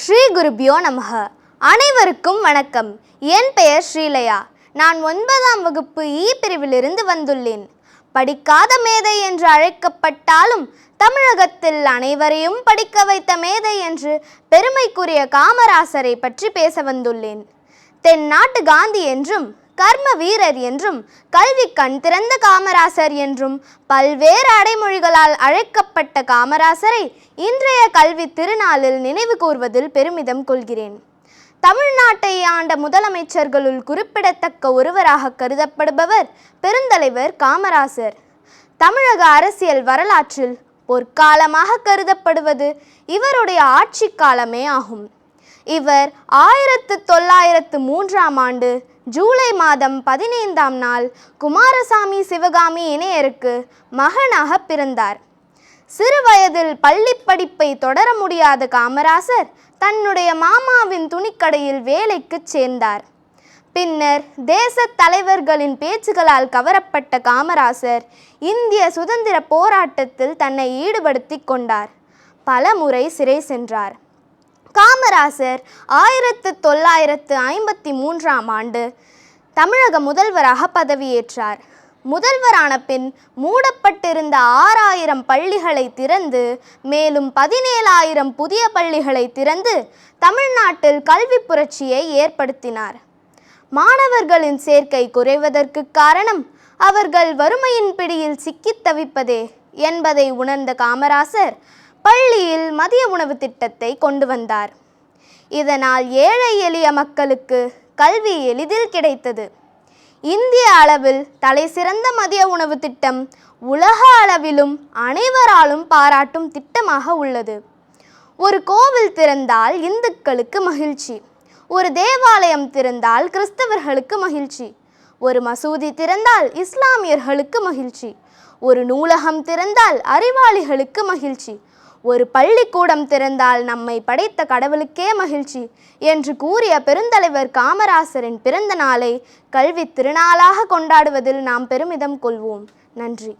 ஸ்ரீ குருபியோ நமக. அனைவருக்கும் வணக்கம். என் பெயர் ஸ்ரீலயா. நான் ஒன்பதாம் வகுப்பு இ பிரிவிலிருந்து வந்துள்ளேன். படிக்காத மேதை என்று அழைக்கப்பட்டாலும் தமிழகத்தில் அனைவரையும் படிக்க வைத்த மேதை என்று பெருமைக்குரிய காமராசரை பற்றி பேச வந்துள்ளேன். தென்னாட்டு காந்தி என்றும் கர்ம வீரர் என்றும் கல்வி கண் திறந்த காமராசர் என்றும் பல்வேறு அடைமொழிகளால் அழைக்கப்பட்ட காமராசரை இன்றைய கல்வி திருநாளில் நினைவு கூர்வதில் பெருமிதம் கொள்கிறேன். தமிழ்நாட்டை ஆண்ட முதலமைச்சர்களுள் குறிப்பிடத்தக்க ஒருவராக கருதப்படுபவர் பெருந்தலைவர் காமராசர். தமிழக அரசியல் வரலாற்றில் பொற்காலமாக கருதப்படுவது இவருடைய ஆட்சி காலமே ஆகும். இவர் ஆயிரத்து தொள்ளாயிரத்து மூன்றாம் ஆண்டு ஜூலை மாதம் பதினைந்தாம் நாள் குமாரசாமி சிவகாமி இணையருக்கு மகனாக பிறந்தார். சிறு வயதில் பள்ளி படிப்பை தொடர முடியாத காமராசர் தன்னுடைய மாமாவின் துணிக்கடையில் வேலைக்கு சேர்ந்தார். பின்னர் தேச தலைவர்களின் பேச்சுகளால் கவரப்பட்ட காமராசர் இந்திய சுதந்திர போராட்டத்தில் தன்னை ஈடுபடுத்திக் கொண்டார். பல முறை சிறை சென்றார். காமராசர் ஆயிரத்து தொள்ளாயிரத்து ஐம்பத்தி மூன்றாம் ஆண்டு தமிழக முதல்வராக பதவியேற்றார். முதல்வரான பின் மூடப்பட்டிருந்த ஆறாயிரம் பள்ளிகளை திறந்து மேலும் பதினேழாயிரம் புதிய பள்ளிகளை திறந்து தமிழ்நாட்டில் கல்வி புரட்சியை ஏற்படுத்தினார். மாணவர்களின் சேர்க்கை குறைவதற்கு காரணம் அவர்கள் வறுமையின் பிடியில் சிக்கித் தவிப்பதே என்பதை உணர்ந்த காமராசர் பள்ளியில் மதிய உணவு திட்டத்தை கொண்டு வந்தார். இதனால் ஏழை எளிய மக்களுக்கு கல்வி எளிதில் கிடைத்தது. இந்திய அளவில் தலை சிறந்த மதிய உணவு திட்டம் உலக அளவிலும் அனைவராலும் பாராட்டும் திட்டமாக உள்ளது. ஒரு கோவில் திறந்தால் இந்துக்களுக்கு மகிழ்ச்சி. ஒரு தேவாலயம் திறந்தால் கிறிஸ்தவர்களுக்கு மகிழ்ச்சி. ஒரு மசூதி திறந்தால் இஸ்லாமியர்களுக்கு மகிழ்ச்சி. ஒரு நூலகம் திறந்தால் அறிவாளிகளுக்கு மகிழ்ச்சி. ஒரு பள்ளிக்கூடம் திறந்தால் நம்மை படைத்த கடவுளுக்கே மகிழ்ச்சி என்று கூறிய பெருந்தலைவர் காமராசரின் பிறந்த நாளை கல்வி திருநாளாக கொண்டாடுவதில் நாம் பெருமிதம் கொள்வோம். நன்றி.